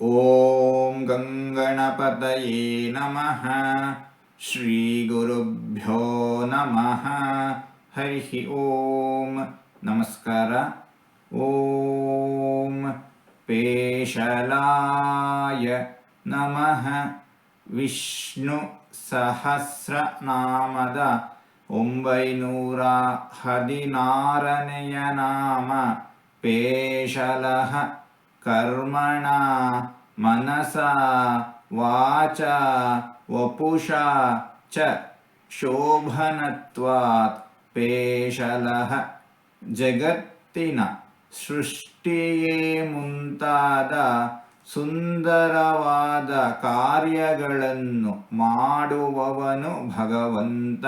ॐ गङ्गणपतये नमः ಶ್ರೀಗುರುಭ್ಯೋ ನಮಃ ಹರಿ ಓಂ ನಮಸ್ಕಾರ ಓಂ ಪೇಶಲಾಯ ನಮಃ ವಿಷ್ಣು ಸಹಸ್ರನಾಮದ ಒಂಬೈನೂರ ಹದಿನಾರನೆಯ ನಾಮ ಪೇಶಲಃ ಕರ್ಮಣ, ಮನಸ, ವಾಚ, ವಪುಷ, ಚ, ಶೋಭನತ್ವಾತ್ ಪೇಶಲಃ ಜಗತ್ತಿನ ಸೃಷ್ಟಿಯೇ ಮುಂತಾದ ಸುಂದರವಾದ ಕಾರ್ಯಗಳನ್ನು ಮಾಡುವವನು ಭಗವಂತ.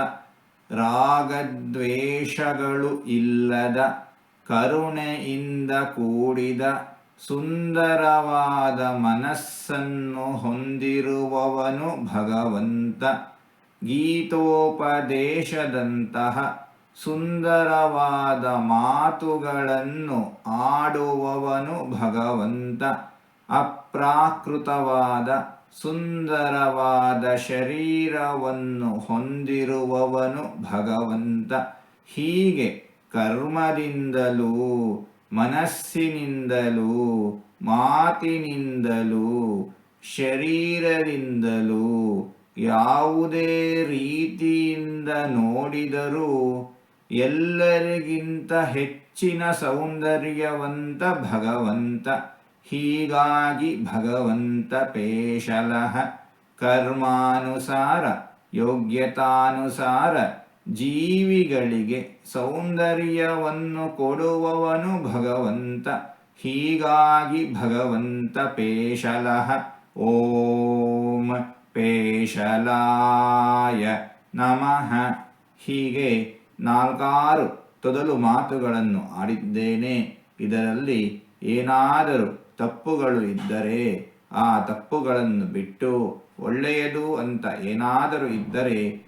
ರಾಗದ್ವೇಷಗಳು ಇಲ್ಲದ, ಕರುಣೆಯಿಂದ ಕೂಡಿದ ಸುಂದರವಾದ ಮನಸ್ಸನ್ನು ಹೊಂದಿರುವವನು ಭಗವಂತ. ಗೀತೋಪದೇಶದಂತಹ ಸುಂದರವಾದ ಮಾತುಗಳನ್ನು ಆಡುವವನು ಭಗವಂತ. ಅಪ್ರಾಕೃತವಾದ ಸುಂದರವಾದ ಶರೀರವನ್ನು ಹೊಂದಿರುವವನು ಭಗವಂತ. ಹೀಗೆ ಕರ್ಮದಿಂದಲೂ ಮನಸ್ಸಿನಿಂದಲೂ, ಮಾತಿನಿಂದಲೂ, ಶರೀರದಿಂದಲೂ ಯಾವುದೇ ರೀತಿಯಿಂದ ನೋಡಿದರೂ ಎಲ್ಲರಿಗಿಂತ ಹೆಚ್ಚಿನ ಸೌಂದರ್ಯವಂತ ಭಗವಂತ. ಹೀಗಾಗಿ ಭಗವಂತ ಪೇಶಲಃ. ಕರ್ಮಾನುಸಾರ, ಯೋಗ್ಯತಾನುಸಾರ ಜೀವಿಗಳಿಗೆ ಸೌಂದರ್ಯವನ್ನು ಕೊಡುವವನು ಭಗವಂತ. ಹೀಗಾಗಿ ಭಗವಂತ ಪೇಶಲಃ ಓಂ ಪೇಶಲಾಯ ನಮಃ. ಹೀಗೆ ನಾಲ್ಕಾರು ತೊದಲು ಮಾತುಗಳನ್ನು ಆಡಿದ್ದೇನೆ. ಇದರಲ್ಲಿ ಏನಾದರೂ ತಪ್ಪುಗಳು ಇದ್ದರೆ ಆ ತಪ್ಪುಗಳನ್ನು ಬಿಟ್ಟು ಒಳ್ಳೆಯದು ಅಂತ ಏನಾದರೂ ಇದ್ದರೆ